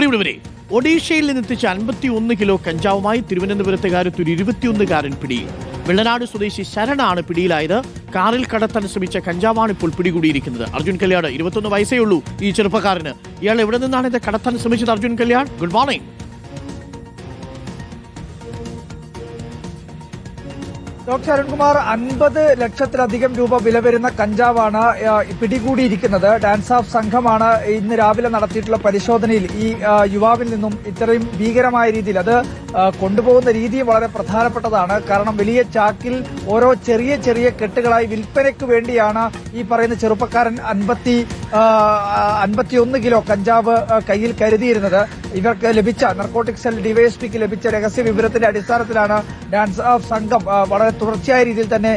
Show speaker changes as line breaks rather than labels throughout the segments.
പ്രിയമുള്ളവരെ ഒഡീഷയിൽ നിന്നെത്തിച്ച അൻപത്തി ഒന്ന് കിലോ കഞ്ചാവുമായി തിരുവനന്തപുരത്തുകാരത്ത് ഒരു ഇരുപത്തിയൊന്നുകാരൻ പിടിയിൽ വെള്ളനാട് സ്വദേശി ശരണാണ് പിടിയിലായത്. കാറിൽ കടത്താൻ ശ്രമിച്ച കഞ്ചാവാണ് ഇപ്പോൾ പിടികൂടിയിരിക്കുന്നത്. അർജുൻ കല്യാട് ഇരുപത്തൊന്ന് വയസ്സേ ഉള്ളൂ ഈ ചെറുപ്പക്കാരന്. ഇയാൾ എവിടെ നിന്നാണ് ഇത് കടത്താൻ ശ്രമിച്ചത് Arjun Kalyan? Good morning
doctor Arunkumar അൻപത് ലക്ഷത്തിലധികം രൂപ വില വരുന്ന കഞ്ചാവാണ് പിടികൂടിയിരിക്കുന്നത്. ഡാൻസ് ഓഫ് സംഘമാണ് ഇന്ന് രാവിലെ നടത്തിയിട്ടുള്ള പരിശോധനയിൽ ഈ യുവാവിൽ നിന്നും ഇത്രയും ഭീകരമായ രീതിയിൽ. അത് കൊണ്ടുപോകുന്ന രീതിയും വളരെ പ്രധാനപ്പെട്ടതാണ്. കാരണം വലിയ ചാക്കിൽ ഓരോ ചെറിയ ചെറിയ കെട്ടുകളായി വിൽപ്പനയ്ക്ക് വേണ്ടിയാണ് ഈ പറയുന്ന ചെറുപ്പക്കാരൻ അൻപത്തി അൻപത്തിയൊന്ന് കിലോ കഞ്ചാവ് കയ്യിൽ കരുതിയിരുന്നത്. ഇവർക്ക് ലഭിച്ച നർക്കോട്ടിക് സെൽ ഡിവൈഎസ്പിക്ക് ലഭിച്ച രഹസ്യ വിവരത്തിന്റെ അടിസ്ഥാനത്തിലാണ് ഡാൻസ് ഓഫ് സംഘം വളരെ തുടർച്ചയായ രീതിയിൽ തന്നെ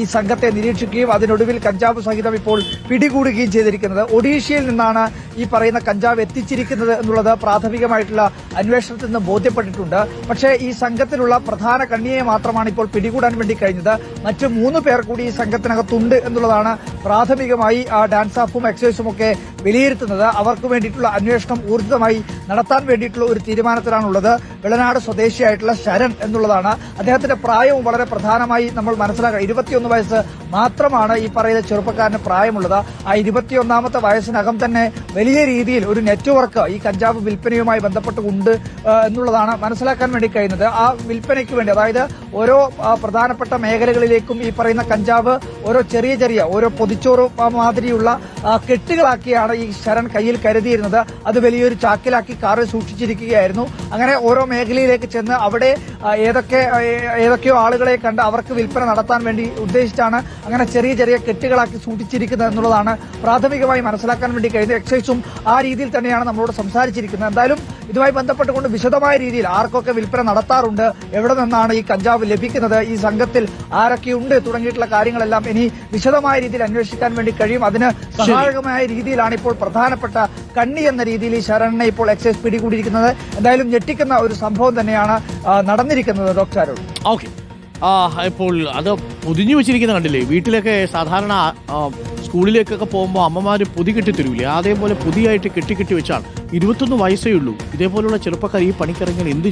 ഈ സംഘത്തെ നിരീക്ഷിക്കുകയും അതിനൊടുവിൽ കഞ്ചാവ് സഹിതം ഇപ്പോൾ പിടികൂടുകയും ചെയ്തിരിക്കുന്നത്. ഒഡീഷയിൽ നിന്നാണ് ഈ പറയുന്ന കഞ്ചാവ് എത്തിച്ചിരിക്കുന്നത് എന്നുള്ളത് പ്രാഥമികമായിട്ടുള്ള അന്വേഷണത്തിൽ നിന്ന് ബോധ്യപ്പെട്ടിട്ടുണ്ട്. പക്ഷേ ഈ സംഘത്തിലുള്ള പ്രധാന കണ്ണിയെ മാത്രമാണ് ഇപ്പോൾ പിടികൂടാൻ വേണ്ടി കഴിഞ്ഞത്. മറ്റ് മൂന്ന് പേർ കൂടി ഈ സംഘത്തിനകത്തുണ്ട് എന്നുള്ളതാണ് പ്രാഥമികമായി ആ ഡാൻസ് ഓഫും എക്സൈസും ഒക്കെ വിലയിരുത്തുന്നത്. അവർക്ക് വേണ്ടിയിട്ടുള്ള അന്വേഷണം ഊർജിതമായി നടത്താൻ വേണ്ടിയിട്ടുള്ള ഒരു തീരുമാനത്തിലാണുള്ളത്. വെളനാട് സ്വദേശിയായിട്ടുള്ള ശരൺ എന്നുള്ളതാണ്. അദ്ദേഹത്തിന്റെ പ്രായവും വളരെ പ്രധാനമായി നമ്മൾ മനസ്സിലാക്കുക ഇരുപത്തിയൊന്ന് വയസ്സ് മാത്രമാണ് ഈ പറയുന്ന ചെറുപ്പക്കാരന് പ്രായമുള്ളത്. ആ ഇരുപത്തിയൊന്നാമത്തെ വയസ്സിനകം തന്നെ വലിയ രീതിയിൽ ഒരു നെറ്റ്വർക്ക് ഈ കഞ്ചാവ് വിൽപ്പനയുമായി ബന്ധപ്പെട്ട് എന്നുള്ളതാണ് മനസ്സിലാക്കുന്നത് മനസ്സിലാക്കാൻ വേണ്ടി കഴിയുന്നത് ആ വിൽപ്പനയ്ക്ക് വേണ്ടി. അതായത് ഓരോ പ്രധാനപ്പെട്ട മേഖലകളിലേക്കും ഈ പറയുന്ന കഞ്ചാവ് ഓരോ ചെറിയ ചെറിയ ഓരോ പൊതിച്ചോറ് മാതിരിയുള്ള കെട്ടുകളാക്കിയാണ് ഈ ശരൺ കയ്യിൽ കരുതിയിരുന്നത്. അത് വലിയൊരു ചാക്കിലാക്കി കാറിൽ സൂക്ഷിച്ചിരിക്കുകയായിരുന്നു. അങ്ങനെ ഓരോ മേഖലയിലേക്ക് ചെന്ന് അവിടെ ഏതൊക്കെ ഏതൊക്കെയോ ആളുകളെ കണ്ട് അവർക്ക് വിൽപ്പന നടത്താൻ വേണ്ടി ഉദ്ദേശിച്ചാണ് അങ്ങനെ ചെറിയ ചെറിയ കെട്ടുകളാക്കി സൂക്ഷിച്ചിരിക്കുന്നത് എന്നുള്ളതാണ് പ്രാഥമികമായി മനസ്സിലാക്കാൻ വേണ്ടി കഴിയുന്നത് എക്സൈസും ആ രീതിയിൽ തന്നെയാണ് നമ്മളോട് സംസാരിച്ചിരിക്കുന്നത്. എന്തായാലും ഇതുമായി ബന്ധപ്പെട്ടുകൊണ്ട് വിശദമായ രീതിയിൽ ആർക്കൊക്കെ വിൽപ്പന നടത്താറുണ്ട് എവിടെ നിന്നാണ് ഈ കഞ്ചാവ് ലഭിക്കുന്നത് ഈ സംഘത്തിൽ ആരൊക്കെയുണ്ട് തുടങ്ങിയിട്ടുള്ള കാര്യങ്ങളെല്ലാം ഇനി വിശദമായ രീതിയിൽ അന്വേഷിക്കാൻ വേണ്ടി കഴിയും. അതിന് സഹായകമായ രീതിയിലാണ് ഇപ്പോൾ പ്രധാനപ്പെട്ട കണ്ണി എന്ന രീതിയിൽ ഈ ശരണിനെ ഇപ്പോൾ എക്സൈസ് പിടികൂടിയിരിക്കുന്നത്. എന്തായാലും ഞെട്ടിക്കുന്ന ഒരു സംഭവം തന്നെയാണ് നടന്നിരിക്കുന്നത് ഡോക്ടർ അരുൺ.
ഓക്കെ. ഇപ്പോൾ അത് പൊതിഞ്ഞു വെച്ചിരിക്കുന്ന കണ്ടില്ലേ? വീട്ടിലൊക്കെ സാധാരണ സ്കൂളിലേക്കൊക്കെ പോകുമ്പോൾ അമ്മമാർ പൊതി കെട്ടി തരൂലേ? അതേപോലെ പുതിയായിട്ട് കെട്ടി കെട്ടി വെച്ചാണ്. ഇരുപത്തൊന്ന് വയസ്സേ ഉള്ളൂ. ഇതേപോലുള്ള ചെറുപ്പക്കാർ ഈ പണിക്കിറങ്ങിയാൽ എന്ത്